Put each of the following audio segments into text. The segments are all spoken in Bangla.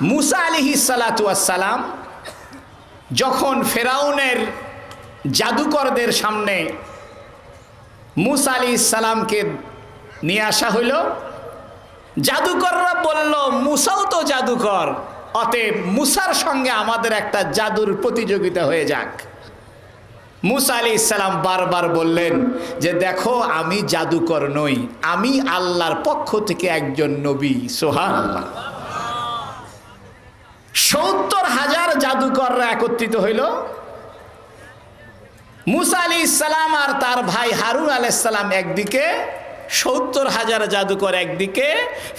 মুসা আলিহি সালাম যখন ফেরাউনের জাদুকরদের সামনে মুসা আলি সালামকে নিয়ে আসা হইল, জাদুকররা বলল, মুসাও তো জাদুকর, অতএব মুসার সঙ্গে আমাদের একটা জাদুর প্রতিযোগিতা হয়ে যাক। মুসা আলি ইসালাম বারবার বললেন যে, দেখো, আমি জাদুকর নই, আমি আল্লাহর পক্ষ থেকে একজন নবী সোহান আল্লাহ সত্তর হাজার জাদুকররা একত্রিত হইল। মুসা আলি ইসালাম আর তার ভাই হারুন আলাইসালাম একদিকে, সত্তর হাজার জাদুকর একদিকে,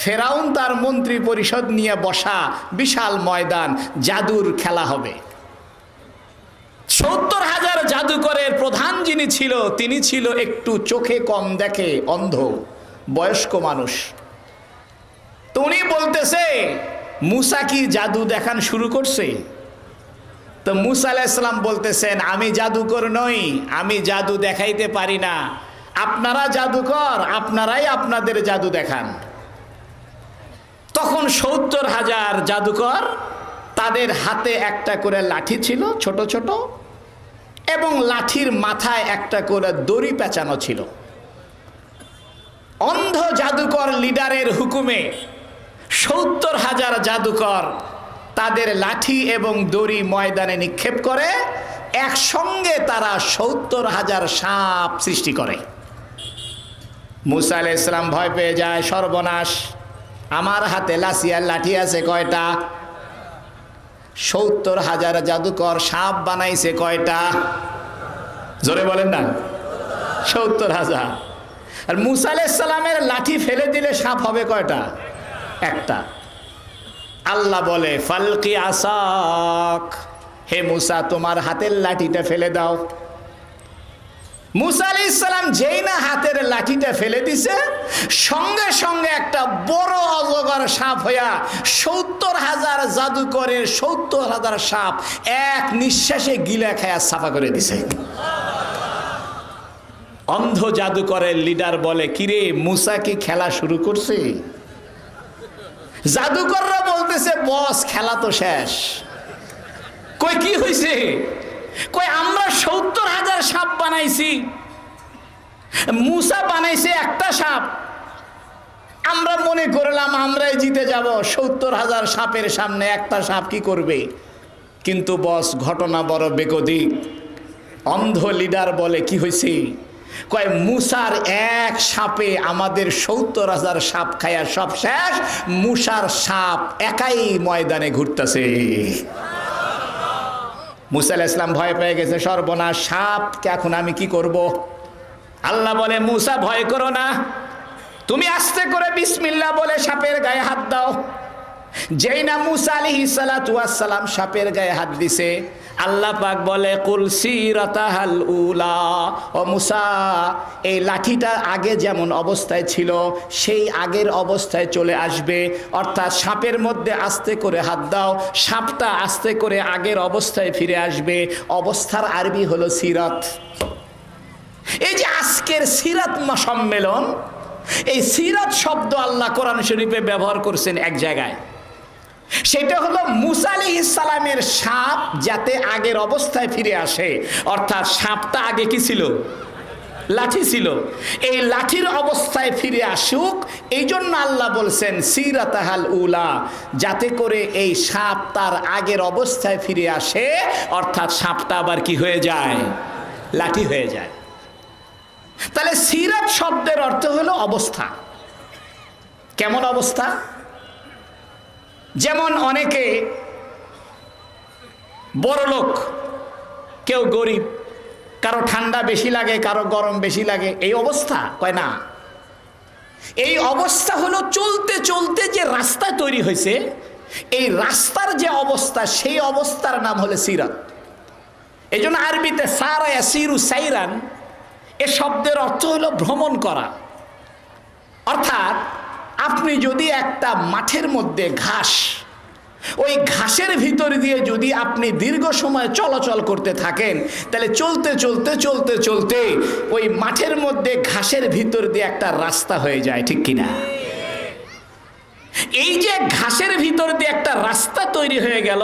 ফেরাউন তার মন্ত্রী পরিষদ নিয়ে বসা বিশাল ময়দান, জাদুর খেলা হবে। সত্তর হাজার জাদুকরের প্রধান যিনি ছিল, তিনি ছিল একটু চোখে কম দেখে অন্ধ, বয়স্ক মানুষ। তো উনি বলতেছে মুসা কি জাদু দেখান শুরু করছে? তো মুসা আলাইসালাম বলতেছেন, আমি জাদুকর নই, আমি জাদু দেখাইতে পারি না। আপনারা জাদুকর আপনারাই আপনাদের জাদু দেখান। তখন সত্তর হাজার জাদুকর তাদের হাতে একটা করে লাঠি ছিল, ছোট ছোট, এবং লাঠির মাথায় একটা করে দড়ি পেঁচানো ছিল। অন্ধ জাদুকর লিডারের হুকুমে সত্তর হাজার জাদুকর তাদের লাঠি এবং দড়ি ময়দানে নিক্ষেপ করে, একসঙ্গে তারা সত্তর হাজার সাপ সৃষ্টি করে। মুসা আলাহ ইসলাম ভয় পেয়ে যায়, সর্বনাশ। আমার হাতে লাসিয়ার লাঠি আছে কয়টা? সত্তর হাজার জাদুকর সাপ বানাইছে কয়টা? জোরে বলেন না। সত্তর হাজার। আর মুসা আলাইসাল্লামের লাঠি ফেলে দিলে সাপ হবে কয়টা? একটা। আল্লাহ বলে, ফালকি আসাক। হে মুসা, তোমার হাতের লাঠিটা ফেলে দাও। মুসা আলি ইসলাম যেই না হাতের লাঠিটা ফেলে দিছে, সঙ্গে সঙ্গে একটা বড় অজগর সাপ হইয়া সত্তর হাজার জাদুকরের সত্তর হাজার সাপ এক নিঃশ্বাসে গিলা খায়া সাফা করে দিছে। অন্ধ জাদুকরের লিডার বলে, কিরে, মুসা কি খেলা শুরু করছে? জাদুকররা বলতেছে, বস, খেলা তো শেষ। কই কি হয়েছে কই আমরা সত্তর হাজার সাপ বানাইছি। মুসা বানাইছে একটা সাপ। আমরা মনে করলাম, আমরাই জিতে যাব। সত্তর হাজার সাপের সামনে একটা সাপ কি করবে? কিন্তু বস, ঘটনা বড় বেকদিক অন্ধ লিডার বলে, কি হয়েছে কয়, মুসার এক সাপে আমাদের সত্তর হাজার সাপ খায়া সব শেষ, মুসার সাপ একাই ময়দানে ঘুরতেছে। মুসা আলাইহিস ইসলাম ভয় পেয়ে গেছে, সর্বনাশ সাপকে এখন আমি কি করব। আল্লাহ বলে, মুসা, ভয় করো না। তুমি আস্তে করে বিসমিল্লা বলে সাপের গায়ে হাত দাও। যেই না মুসা আলী সালাম সাপের গায়ে হাত দিছে, আল্লাহ পাক বলে কুলসি রতাহাল উলা। ও মুসা, এই লাঠিটা আগে যেমন অবস্থায় ছিল, সেই আগের অবস্থায় চলে আসবে। অর্থাৎ সাপের মধ্যে আস্তে করে হাত দাও, সাপটা আস্তে করে আগের অবস্থায় ফিরে আসবে। অবস্থার আরবি হলো সিরত। এই যে আজকের সিরাত সম্মেলন এই সিরাত শব্দ আল্লাহ কোরআন শরীফে ব্যবহার করছেন এক জায়গায়। সেটা হলো মুসা আলি ইসালামের সাপ যাতে আগের অবস্থায় ফিরে আসে। অর্থাৎ সাপটা আগে কি ছিল? লাঠি ছিল। এই লাঠির অবস্থায় ফিরে আসুক এই জন্য আল্লাহ বলছেন, সিরাতাহাল উলা যাতে করে এই সাপ তার আগের অবস্থায় ফিরে আসে, অর্থাৎ সাপটা আবার কি হয়ে যায়? লাঠি হয়ে যায়। তাহলে সিরাত শব্দের অর্থ হলো অবস্থা। কেমন অবস্থা? যেমন অনেকে বড় লোক, কেউ গরিব, কারও ঠান্ডা বেশি লাগে, কারও গরম বেশি লাগে, এই অবস্থা? কয় না। এই অবস্থা হলো চলতে চলতে যে রাস্তা তৈরি হয়েছে, এই রাস্তার যে অবস্থা, সেই অবস্থার নাম হলো সিরাত। এই জন্য আরবিতে সারা সিরু সাইরান, এ শব্দের অর্থ হলো ভ্রমণ করা। অর্থাৎ আপনি যদি একটা মাঠের মধ্যে ঘাস, ওই ঘাসের ভিতর দিয়ে যদি আপনি দীর্ঘ সময় চলাচল করতে থাকেন, তাহলে চলতে চলতে চলতে চলতে ওই মাঠের মধ্যে ঘাসের ভিতর দিয়ে একটা রাস্তা হয়ে যায়, ঠিক কিনা এই যে ঘাসের ভিতর দিয়ে একটা রাস্তা তৈরি হয়ে গেল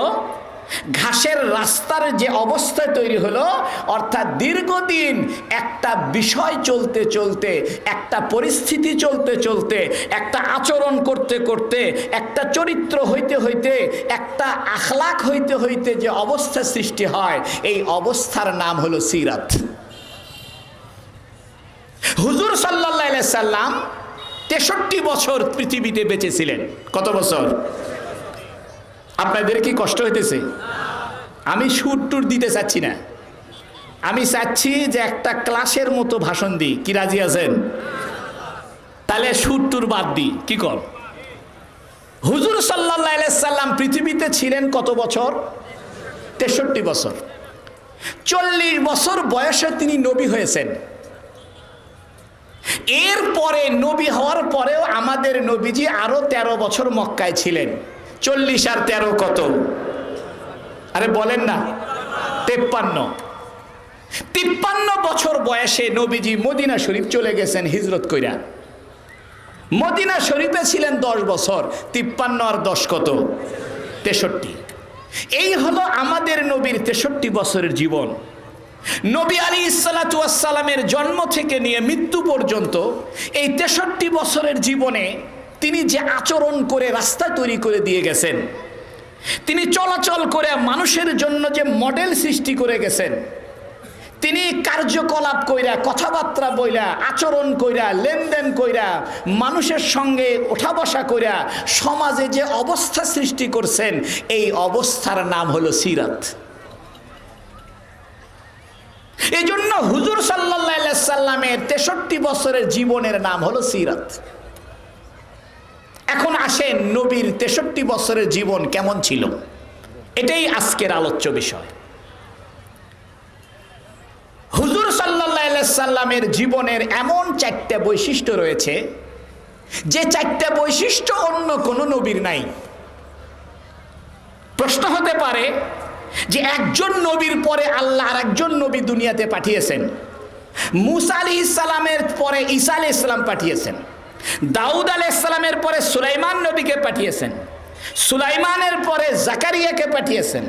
ঘাসের রাস্তার যে অবস্থা তৈরি হলো, অর্থাৎ দীর্ঘদিন একটা বিষয় চলতে চলতে, একটা পরিস্থিতি চলতে চলতে, একটা আচরণ করতে করতে, একটা চরিত্র হইতে হইতে, একটা আখলাক হইতে হইতে যে অবস্থা সৃষ্টি হয়, এই অবস্থার নাম হলো সিরাত। হুজুর সাল্লাহ সাল্লাম তেষট্টি বছর পৃথিবীতে বেঁচেছিলেন। কত বছর? আপনাদের কি কষ্ট হইতেছে? আমি সুর টুর দিতে চাচ্ছি না। আমি চাচ্ছি যে একটা ক্লাসের মতো ভাষণ দিই। কি রাজি আছেন? তাহলে সুর টুর বাদ দিই কি কর? হুজুর সাল্লাহ সাল্লাম পৃথিবীতে ছিলেন কত বছর? তেষট্টি বছর। চল্লিশ বছর বয়সে তিনি নবী হয়েছেন। এরপরে নবী হওয়ার পরেও আমাদের নবীজি আরও ১৩ বছর মক্কায় ছিলেন। চল্লিশ আর তেরো কত? আরে বলেন না, তেপ্পান্ন। তিপ্পান্ন বছর বয়সে নবীজি মদিনা শরীফ চলে গেছেন হিজরত কইরা। মদিনা শরীফে ছিলেন দশ বছর, তিপ্পান্ন আর দশ কত? তেষট্টি। এই হলো আমাদের নবীর তেষট্টি বছরের জীবন। নবী আলী ইসালাতামের জন্ম থেকে নিয়ে মৃত্যু পর্যন্ত এই তেষট্টি বছরের জীবনে তিনি যে আচরণ করে রাস্তা তৈরি করে দিয়ে গেছেন, তিনি চলাচল করে মানুষের জন্য যে মডেল সৃষ্টি করে গেছেন, তিনি কার্যকলাপ কইরা, কথাবার্তা বইরা আচরণ কইরা, লেনদেন কইরা, মানুষের সঙ্গে ওঠা বসা কইরা সমাজে যে অবস্থা সৃষ্টি করছেন, এই অবস্থার নাম হলো সিরাত। এই জন্য হুজুর সাল্লাহ সাল্লামের তেষট্টি বছরের জীবনের নাম হলো সিরাত। আসেন নবীর তেষট্টি বছরের জীবন কেমন ছিল? এটাই আজকের আলোচ্য বিষয়। হুজুর সাল্লামের জীবনের এমন চারটা বৈশিষ্ট্য রয়েছে, যে চারটে বৈশিষ্ট্য অন্য কোনো নবীর নাই। প্রশ্ন হতে পারে যে একজন নবীর পরে আল্লাহ আর একজন নবী দুনিয়াতে পাঠিয়েছেন। মুসা আলি ইসলামের পরে ঈসা আলি ইসলাম পাঠিয়েছেন। দাউদ আলি ইসলামের পরে সুলাইমান নবীকে পাঠিয়েছেন। সুলাইমানের পরে জাকারিয়াকে পাঠিয়েছেন।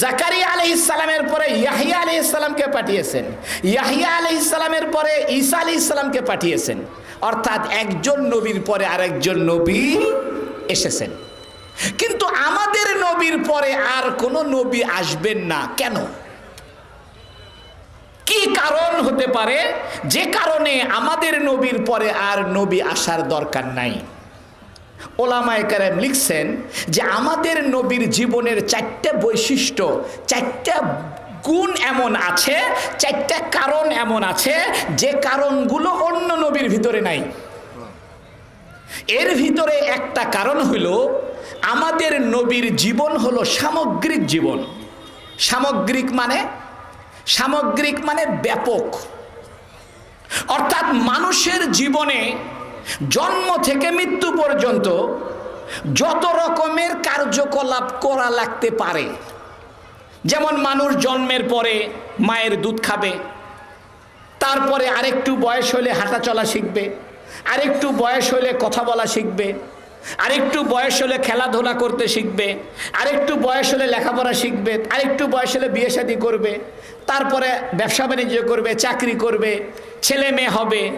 জাকারিয়া আলি ইসলামের পরে ইয়াহিয়া আলি ইসলামকে পাঠিয়েছেন। ইয়াহিয়া আলি ইসলামের পরে ঈসা আলি ইসলামকে পাঠিয়েছেন। অর্থাৎ একজন নবীর পরে আরেকজন নবী এসেছেন। কিন্তু আমাদের নবীর পরে আর কোন নবী আসবেন না। কেন? কি কারণ হতে পারে? যে কারণে আমাদের নবীর পরে আর নবী আসার দরকার নাই। ওলামায় কারেম লিখছেন যে আমাদের নবীর জীবনের চারটা বৈশিষ্ট্য, চারটা গুণ এমন আছে, চারটা কারণ এমন আছে, যে কারণগুলো অন্য নবীর ভিতরে নাই। এর ভিতরে একটা কারণ হলো আমাদের নবীর জীবন হলো সামগ্রিক জীবন। সামগ্রিক মানে সামগ্রিক মানে ব্যাপক। অর্থাৎ মানুষের জীবনে জন্ম থেকে মৃত্যু পর্যন্ত যত রকমের কার্যকলাপ করা লাগতে পারে, যেমন মানুষ জন্মের পরে মায়ের দুধ খাবে, তারপরে আরেকটু বয়স হলে হাঁটা চলা শিখবে, আরেকটু বয়স হলে কথা বলা শিখবে আরেকটু বয়স হলে খেলাধুলা করতে শিখবে, আরেকটু বয়স হলে লেখাপড়া শিখবে, আরেকটু বয়স হলে বিয়ে শাদী করবে, তারপরে ব্যবসা বাণিজ্য করবে, চাকরি করবে, ছেলে মেয়ে হবে।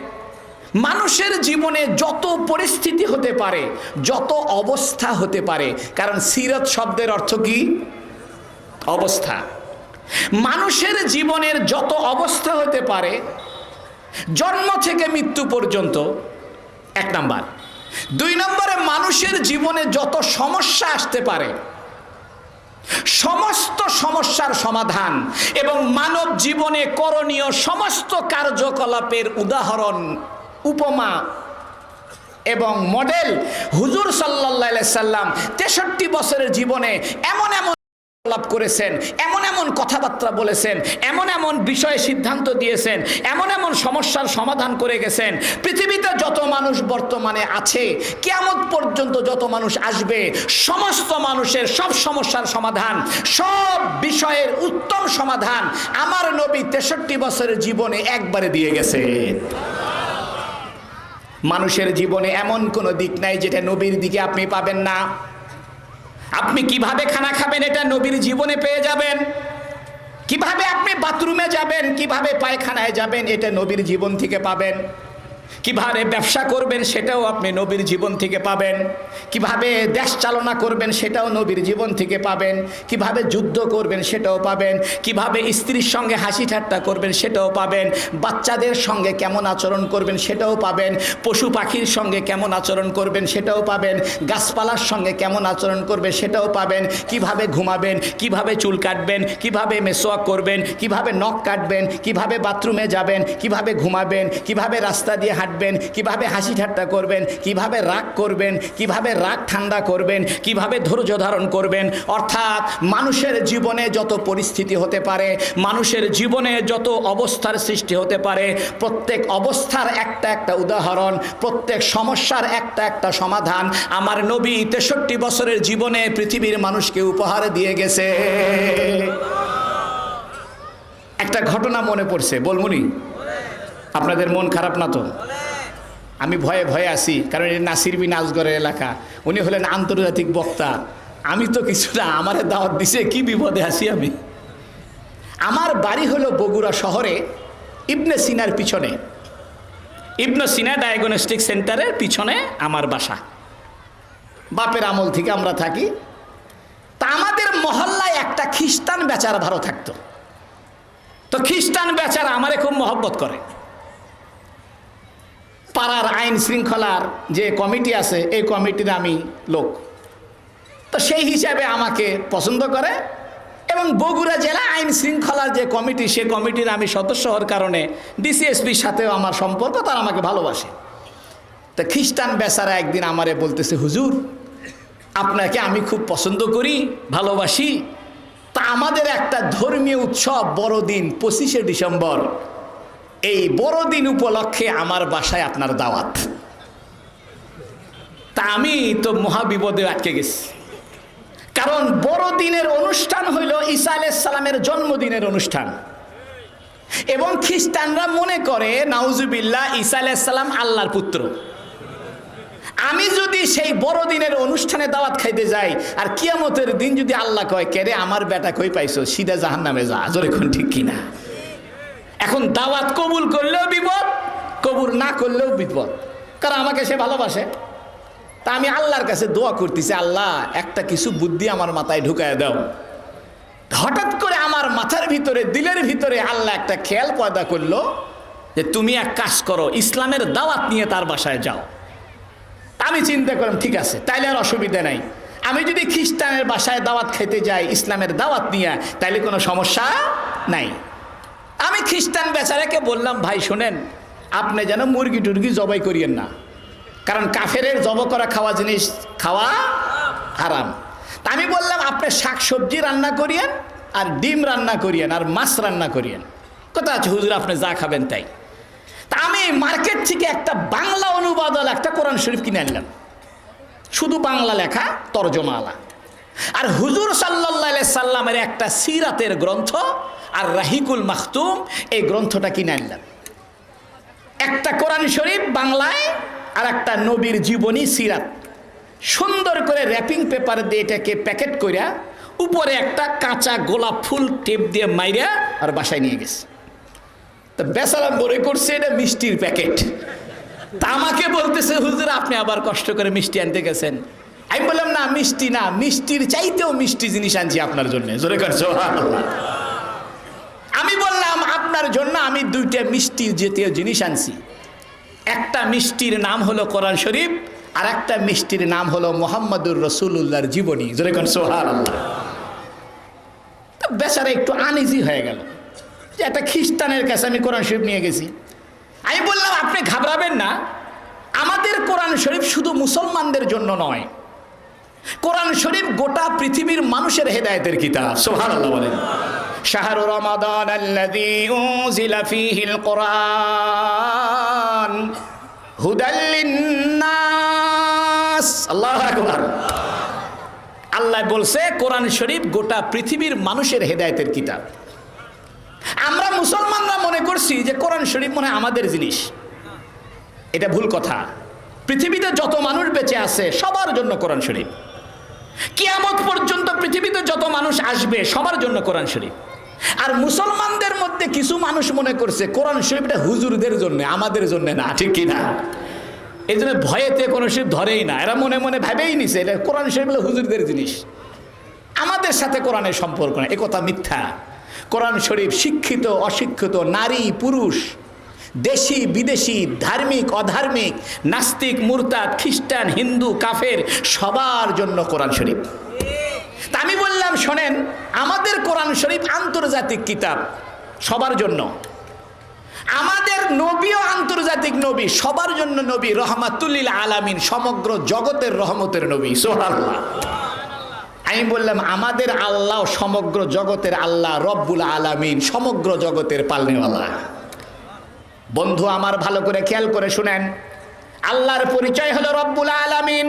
মানুষের জীবনে যত পরিস্থিতি হতে পারে, যত অবস্থা হতে পারে, কারণ সিরত শব্দের অর্থ কি? অবস্থা। মানুষের জীবনের যত অবস্থা হতে পারে, জন্ম থেকে মৃত্যু পর্যন্ত, এক নাম্বার। দুই নম্বরে, মানুষের জীবনে যত সমস্যা আসতে পারে, সমস্ত সমস্যার সমাধান এবং মানব জীবনে করণীয় সমস্ত কার্যকলাপের উদাহরণ, উপমা এবং মডেল হুজুর সাল্লাহ সাল্লাম তেষট্টি বছরের জীবনে এমন এমন লাভ করেছেন, এমন এমন কথাবার্তা বলেছেন, এমন এমন বিষয়ে সিদ্ধান্ত দিয়েছেন, এমন এমন সমস্যার সমাধান করে গেছেন। পৃথিবীতে যত মানুষ বর্তমানে আছে কেমন পর্যন্ত যত মানুষ আসবে, সমস্ত মানুষের সব সমস্যার সমাধান, সব বিষয়ের উত্তম সমাধান আমার নবী তেষট্টি বছরের জীবনে একবারে দিয়ে গেছে। মানুষের জীবনে এমন কোনো দিক নাই যেটা নবীর দিকে আপনি পাবেন না। আপনি কীভাবে খানা খাবেন এটা নবীর জীবনে পেয়ে যাবেন? কীভাবে আপনি বাথরুমে যাবেন? কীভাবে পায়খানায় যাবেন? এটা নবীর জীবন থেকে পাবেন। কীভাবে ব্যবসা করবেন সেটাও আপনি নবীর জীবন থেকে পাবেন। কীভাবে দেশ চালনা করবেন সেটাও নবীর জীবন থেকে পাবেন। কীভাবে যুদ্ধ করবেন সেটাও পাবেন। কীভাবে স্ত্রীর সঙ্গে হাসি ঠাট্টা করবেন সেটাও পাবেন। বাচ্চাদের সঙ্গে কেমন আচরণ করবেন সেটাও পাবেন। পশু পাখির সঙ্গে কেমন আচরণ করবেন সেটাও পাবেন। গাছপালার সঙ্গে কেমন আচরণ করবে সেটাও পাবেন। কীভাবে ঘুমাবেন, কীভাবে চুল কাটবেন, কীভাবে মেসোয়াক করবেন, কীভাবে নখ কাটবেন, কীভাবে বাথরুমে যাবেন, কীভাবে ঘুমাবেন, কীভাবে রাস্তা দিয়ে হাঁটবেন, কীভাবে হাসি ঠাট্টা করবেন, কীভাবে রাগ করবেন, কীভাবে রাগ ঠান্ডা করবেন, কীভাবে ধৈর্য ধারণ করবেন, অর্থাৎ মানুষের জীবনে যত পরিস্থিতি হতে পারে, মানুষের জীবনে যত অবস্থার সৃষ্টি হতে পারে, প্রত্যেক অবস্থার একটা একটা উদাহরণ, প্রত্যেক সমস্যার একটা একটা সমাধান আমার নবী তেষট্টি বছরের জীবনে পৃথিবীর মানুষকে উপহার দিয়ে গেছে। একটা ঘটনা মনে পড়ছে, বলমুনি। আপনাদের মন খারাপ না তো? আমি ভয়ে ভয়ে আসি কারণ এই নাসির বিন আজগরের এলাকা। উনি হলেন আন্তর্জাতিক বক্তা। আমি তো কিছু না আমার দাওয়াত দিছে, কি বিপদে আছি আমি? আমার বাড়ি হলো বগুড়া শহরে, ইবনে সিনার পিছনে। ইবনে সিনা ডায়াগনস্টিক সেন্টারের পিছনে আমার বাসা। বাপের আমল থেকে আমরা থাকি। তা আমাদের মহল্লায় একটা খ্রিস্টান বেচারা ভালো থাকতো। তো খ্রিস্টান বেচারা আমারে খুব মহব্বত করে। পাড়ার আইন শৃঙ্খলার যে কমিটি আছে, এই কমিটির আমি লোক। তো সেই হিসাবে আমাকে পছন্দ করে এবং বগুড়া জেলা আইন শৃঙ্খলার যে কমিটি, সে কমিটির আমি সদস্য হওয়ার কারণে ডিসিএসপির সাথেও আমার সম্পর্ক, তারা আমাকে ভালোবাসে। তা খ্রিস্টান বেচারা একদিন আমারে বলতেছে, হুজুর, আপনাকে আমি খুব পছন্দ করি, ভালোবাসি। তা আমাদের একটা ধর্মীয় উৎসব বড়দিন, পঁচিশে ডিসেম্বর। এই বড়দিন উপলক্ষে আমার বাসায় আপনার দাওয়াত। তা আমি তো মহাবিপদে আটকে গেছি। কারণ বড়দিনের অনুষ্ঠান হইল ঈসা আলাইসালামের জন্মদিনের অনুষ্ঠান। এবং খ্রিস্টানরা মনে করে, নাউজুবিল্লাহ, ঈসা আলাইসাল্লাম আল্লাহর পুত্র। আমি যদি সেই বড়দিনের অনুষ্ঠানে দাওয়াত খাইতে যাই, আর কিয়ামতের দিন যদি আল্লাহ কয়, কেরে, আমার বেটা কই পাইছো? সিধা জাহান নামে যা। জোরে ঠিক কিনা? এখন দাওয়াত কবুল করলেও বিপদ, কবুল না করলেও বিপদ। কারণ আমাকে সে ভালোবাসে। তা আমি আল্লাহর কাছে দোয়া করতেছি, আল্লাহ, একটা কিছু বুদ্ধি আমার মাথায় ঢুকায় দাও। হঠাৎ করে আমার মাথার ভিতরে, দিলের ভিতরে আল্লাহ একটা খেয়াল পয়দা করল যে তুমি এক কাজ করো, ইসলামের দাওয়াত নিয়ে তার বাসায় যাও। আমি চিন্তা করলাম, ঠিক আছে, তাইলে আর অসুবিধা নাই। আমি যদি খ্রিস্টানের বাসায় দাওয়াত খেতে যাই, ইসলামের দাওয়াত নিয়ে, তাইলে কোনো সমস্যা নাই। আমি খ্রিস্টান বেচারাকে বললাম, ভাই, শোনেন, আপনি যেন মুরগি টুরগি জবাই করিয়েন না। কারণ কাফেরের জব করা খাওয়া জিনিস, খাওয়া হারাম। আমি বললাম, আপনি শাক সবজি রান্না করিয়েন আর ডিম রান্না করিয়েন আর মাছ রান্না করিয়েন। কোথা আছে হুজুর, আপনি যা খাবেন তাই। তা আমি মার্কেট থেকে একটা বাংলা অনুবাদল, একটা কোরআন শরীফ কিনে আনলাম। শুধু বাংলা লেখা, তর্জমালা। আর হুজুর সাল্লাহ সাল্লামের একটা সিরাতের গ্রন্থ আর রাহিকুল মাখতুম এই গ্রন্থটা কিনে আনলাম। একটা কোরআন শরীফ বাংলায় আর একটা নবীর জীবনী সিরাত। সুন্দর করে র্যাপিং পেপার দিয়ে এটাকে প্যাকেট করিয়া উপরে একটা কাঁচা গোলাপ ফুল টেপ দিয়ে মাইরা আর বাসায় নিয়ে গেছে। তা বেচারা মনে করছে এটা মিষ্টির প্যাকেট। তা আমাকে বলতেছে, হুজুর, আপনি আবার কষ্ট করে মিষ্টি আনতে গেছেন। আমি বললাম, না, মিষ্টি না, মিষ্টির চাইতেও মিষ্টি জিনিস আনছি আপনার জন্য। জোরে করছ আমি বললাম, আপনার জন্য আমি দুইটা মিষ্টির জাতীয় জিনিস আনছি। একটা মিষ্টির নাম হলো কোরআন শরীফ, আর একটা মিষ্টির নাম হলো মোহাম্মদুর রসুল্লাহর জীবনী। জোরে কর সোহার আল্লাহ বেচারা একটু আনইজি হয়ে গেল। যে একটা খ্রিস্টানের কাছে আমি কোরআন শরীফ নিয়ে গেছি। আমি বললাম, আপনি ঘাবড়াবেন না। আমাদের কোরআন শরীফ শুধু মুসলমানদের জন্য নয়। কোরআন শরীফ গোটা পৃথিবীর মানুষের হেদায়েতের কিতাব। সোহান আল্লাহ বলেন। শাহরু রমাদান আল্লাযী উনজিলা ফীহিল কোরআন হুদাল লিন্নাস। আল্লাহু বলছে, কোরআন শরীফ গোটা পৃথিবীর মানুষের হেদায়েতের কিতাব। আমরা মুসলমানরা মনে করছি যে কোরআন শরীফ মনে আমাদের জিনিস। এটা ভুল কথা। পৃথিবীতে যত মানুষ বেঁচে আছে, সবার জন্য কোরআন শরীফ। কিয়ামত পর্যন্ত পৃথিবীতে যত মানুষ আসবে, সবার জন্য কোরআন শরীফ। আর মুসলমানদের মধ্যে কিছু মানুষ মনে করছে, কোরআন শরীফটা হুজুরদের জন্য, আমাদের জন্য না, ঠিক কি না? এই জন্য ভয়েতে কোনো শরীফ ধরেই না, এরা মনে মনে ভাবেই নিছে, এটা কোরআন শরীফ হলো হুজুরদের জিনিস। আমাদের সাথে কোরআনের সম্পর্ক না একথা মিথ্যা। কোরআন শরীফ শিক্ষিত, অশিক্ষিত, নারী, পুরুষ দেশি, বিদেশি, ধার্মিক, অধার্মিক, নাস্তিক, মুরতাদ, খ্রিস্টান, হিন্দু, কাফের, সবার জন্য কোরআন শরীফ। তা আমি বললাম, শোনেন, আমাদের কোরআন শরীফ আন্তর্জাতিক কিতাব, সবার জন্য। আমাদের নবীও আন্তর্জাতিক নবী, সবার জন্য নবী, রহমাতুল্লিল আলামিন, সমগ্র জগতের রহমতের নবী সোহাল্লাহ আমি বললাম, আমাদের আল্লাহ, সমগ্র জগতের আল্লাহ, রব্বুল আলামিন, সমগ্র জগতের পালনেওয়ালা। বন্ধু আমার ভালো করে খেয়াল করে শুনেন। আল্লাহর পরিচয় হলো রব্বুল আলামিন।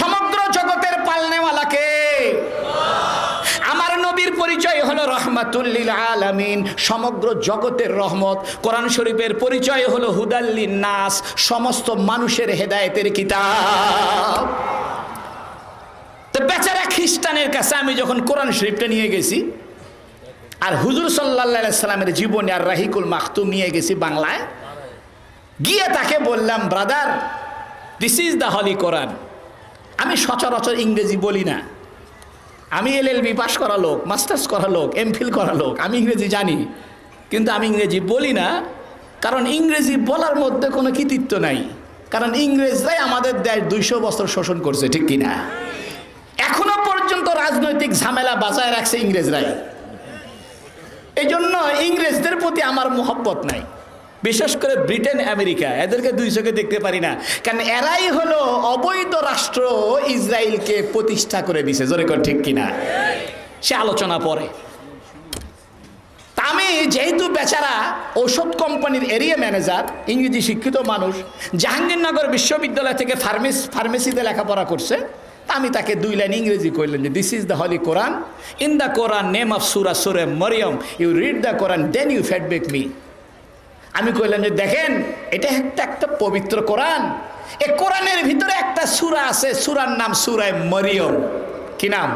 সমগ্র জগতের পালনেওয়ালাকে। আমার নবীর পরিচয় হলো রহমাতুল্লিল আলামিন। সমগ্র জগতের রহমত। কোরআন শরীফের পরিচয় হলো হুদাল্লিন নাস সমস্ত মানুষের হেদায়েতের কিতাব। তো বেচারা খ্রিস্টানের কাছে আমি যখন কোরআন শরীফটা নিয়ে গেছি আর হুজুর সাল্লাহ সাল্লামের জীবনে আর রাহিকুল মাহতুম নিয়ে গেছি বাংলায়। গিয়ে তাকে বললাম, brother this is the holy Quran আমি সচরাচর ইংরেজি বলি না। আমি এল এল বি পাস করা লোক, মাস্টার্স করা লোক এমফিল করা লোক, আমি ইংরেজি জানি। কিন্তু আমি ইংরেজি বলি না, কারণ ইংরেজি বলার মধ্যে কোনো কৃতিত্ব নাই। কারণ ইংরেজরাই আমাদের দেশ দুইশো বছর শোষণ করছে, ঠিক কিনা? এখনও পর্যন্ত রাজনৈতিক ঝামেলা বাঁচায় রাখছে ইংরেজরাই। এই জন্য ইংরেজদের প্রতি আমার মোহব্বত নাই। বিশেষ করে ব্রিটেন, আমেরিকা, এদেরকে দুই চোখে দেখতে পারি না। কারণ এরাই হলো অবৈধ রাষ্ট্র ইসরায়েলকে প্রতিষ্ঠা করে দিছে। জোরে কর ঠিক কিনা? সে আলোচনা পরে। আমি যেহেতু বেচারা ঔষধ কোম্পানির এরিয়া ম্যানেজার, ইংরেজি শিক্ষিত মানুষ, জাহাঙ্গীরনগর বিশ্ববিদ্যালয় থেকে ফার্মেস, ফার্মেসিতে লেখাপড়া করছে আমি তাকে দুই লাইন ইংরেজি কইলেন যে this is the holy Quran in the Quran name of সুরা সুরে Maryam you read the Quran then you feedback me আমি কইলাম যে, দেখেন, এটা একটা একটা পবিত্র কোরআন এ কোরআনের ভিতরে একটা সুরা আছে, সুরার নাম সুরায় মরিয়ম। কি নাম?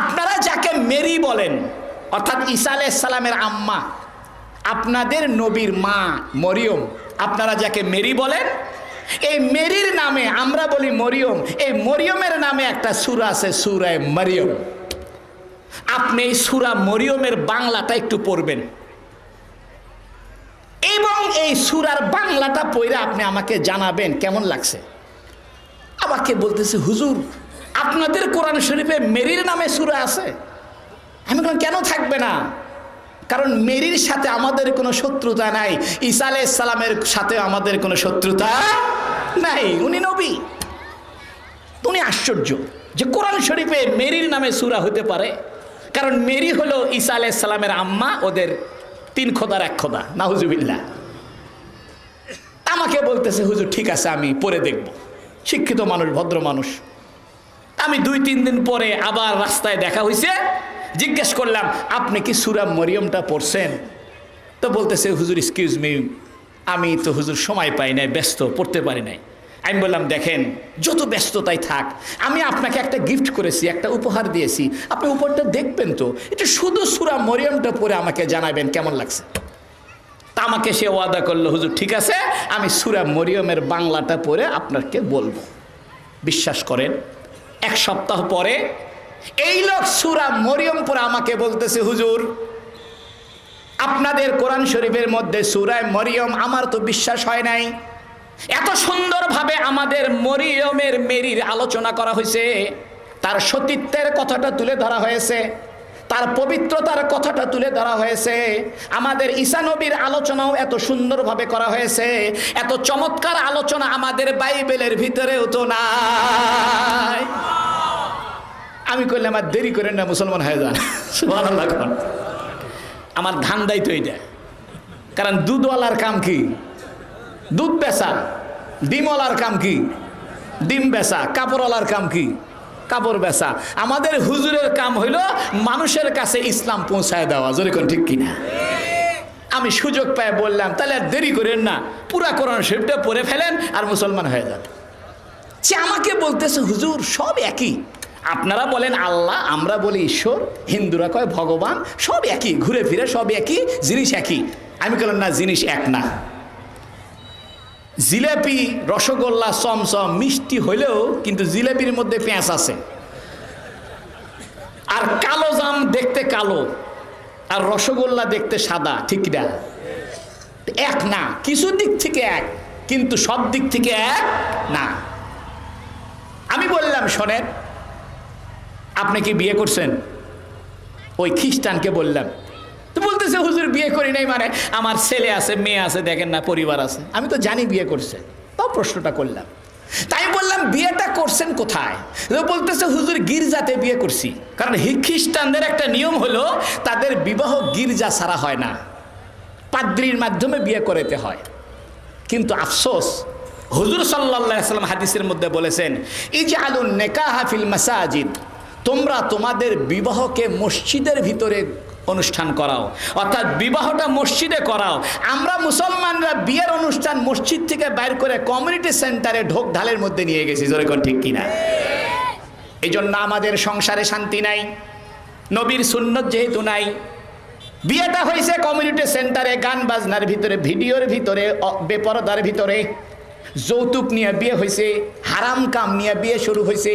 আপনারা যাকে মেরি বলেন, অর্থাৎ ঈসা সালামের আম্মা, আপনাদের নবীর মা মরিয়ম, আপনারা যাকে মেরি বলেন এই মেরির নামে আমরা বলি মরিয়ম। এই মরিয়মের নামে একটা সুরা আছে, সুরায় মরিয়ম। আপনি এই সুরা মরিয়মের বাংলাটা একটু পড়বেন। এবং এই সুরার বাংলাটা পড়ে আপনি আমাকে জানাবেন, কেমন লাগছে? আমাকে বলতেছে, হুজুর, আপনাদের কোরআন শরীফে মেরির নামে সুরা আছে? আমি কেন থাকবে না? কারণ মেরির সাথে আমাদের কোনো শত্রুতা নাই। ঈসা আলাইহিস সালামের সাথে আমাদের কোনো শত্রুতা নাই। উনি নবী। উনি আশ্চর্য যে কোরআন শরীফে মেরির নামে সুরা হতে পারে। কারণ মেরি হলো ঈসা আলাইহিস সালামের আম্মা, ওদের তিন খোদার এক খোদা। নাহুজুবিল্লাহ আমাকে বলতেছে, হুজুর, ঠিক আছে, আমি পরে দেখব। শিক্ষিত মানুষ, ভদ্র মানুষ। আমি দুই তিন দিন পরে আবার রাস্তায় দেখা হয়েছে জিজ্ঞেস করলাম, আপনি কি সুরা মরিয়মটা পড়ছেন? তো বলতেছে, হুজুর এক্সকিউজ মি আমি তো হুজুর সময় পাই নাই, ব্যস্ত, পড়তে পারি নাই। আমি বললাম, দেখেন, যত ব্যস্ততাই থাক, আমি আপনাকে একটা গিফট করেছি, একটা উপহার দিয়েছি। আপনি উপহারটা দেখবেন তো? এটা শুধু সুরা মরিয়মটা পরে আমাকে জানাবেন, কেমন লাগছে? তা আমাকে সে ওয়াদা করল, হুজুর, ঠিক আছে, আমি সুরা মরিয়মের বাংলাটা পরে আপনাকে বলব। বিশ্বাস করেন, এক সপ্তাহ পরে এই লোক সুরা মরিয়ম পরে আমাকে বলতেছে, হুজুর, আপনাদের কোরআন শরীফের মধ্যে সুরায় মরিয়ম আমার তো বিশ্বাস হয় নাই। এত সুন্দরভাবে আমাদের মরিয়মের মেরির আলোচনা করা হয়েছে, তার সতীত্বের কথাটা তুলে ধরা হয়েছে, তার পবিত্রতার কথাটা তুলে ধরা হয়েছে, আমাদের ঈশানবীর আলোচনাও এত সুন্দরভাবে করা হয়েছে, এত চমৎকার আলোচনা আমাদের বাইবেলের ভিতরেও তো নাই। আমি করলাম আর দেরি করেন না মুসলমান হয়ে যান। খান। আমার ধান্দাই তো এইটা। কারণ দুধওয়ালার কাম কি? দুধ বেচা। ডিমওয়ালার কাম কি? ডিম বেচা। কাপড়ওয়ালার কাম কি? কাপড় বেচা। আমাদের হুজুরের কাম হইল মানুষের কাছে ইসলাম পৌঁছায় দেওয়া। যেরকম ঠিক কিনা? আমি সুযোগ পেয়ে বললাম তাহলে আর দেরি করেন না। পুরা কোরআন শরীফটা পড়ে ফেলেন আর মুসলমান হয়ে যান। সে আমাকে বলতেছে হুজুর সব একই। আপনারা বলেন আল্লাহ, আমরা বলি ঈশ্বর, হিন্দুরা কয় ভগবান, সব একই, ঘুরে ফিরে সব একই, জিনিস একই। আমি বললাম, না, জিনিস এক না। জিলেপি, রসগোল্লা, চমচম, মিষ্টি হলেও কিন্তু জিলেপির মধ্যে পেঁয়াজ আছে। আর কালো জাম দেখতে কালো, আর রসগোল্লা দেখতে সাদা, ঠিক না? এক না, কিছু দিক থেকে এক, কিন্তু সব দিক থেকে এক না। আমি বললাম, শোনেন আপনি কি বিয়ে করছেন? ওই খ্রিস্টানকে বললাম। তো বলতেছে, হুজুর, বিয়ে করি নাই মানে আমার ছেলে আছে, মেয়ে আছে, দেখেন না, পরিবার আছে। আমি তো জানি বিয়ে করছে। তাও প্রশ্নটা করলাম। তাই বললাম, বিয়েটা করছেন কোথায়? বলতেছে, হুজুর, গির্জাতে বিয়ে করছি। কারণ খ্রিস্টানদের একটা নিয়ম হলো, তাদের বিবাহ গির্জা ছাড়া হয় না। পাদ্রির মাধ্যমে বিয়ে করাতে হয়। কিন্তু আফসোস, হুজুর সাল্লাহ সাল্লাম হাদিসের মধ্যে বলেছেন এই যে আলুন নেকা হাফিল মাসাজিদ। তোমরা তোমাদের বিবাহকে মসজিদের ভিতরে অনুষ্ঠান করাও। অর্থাৎ বিবাহটা মসজিদে করাও। আমরা মুসলমানরা বিয়ের অনুষ্ঠান মসজিদ থেকে বাইর করে কমিউনিটি সেন্টারে ঢোক ঢালের মধ্যে নিয়ে গেছি। যেরকম ঠিক কিনা? এই জন্য আমাদের সংসারে শান্তি নাই। নবীর সুন্নত যেহেতু নাই, বিয়েটা হয়েছে কমিউনিটি সেন্টারে গান বাজনার ভিতরে, ভিডিওর ভিতরে বেপরদার ভিতরে। যৌতুক নিয়ে বিয়ে হয়েছে হারাম কাম নিয়ে বিয়ে শুরু হয়েছে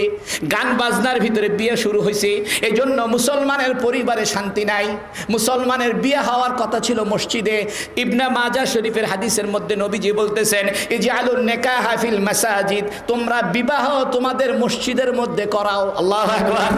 গান বাজনার ভিতরে বিয়ে শুরু হয়েছে এই জন্য মুসলমানের পরিবারে শান্তি নাই। মুসলমানের বিয়ে হওয়ার কথা ছিল মসজিদে। ইবনা মাজা শরীফের হাদিসের মধ্যে নবীজি বলতেছেন এই যে আলুর নেকা হাফিল মাসাজিদ তোমরা বিবাহ তোমাদের মসজিদের মধ্যে করাও। আল্লাহ আকবার।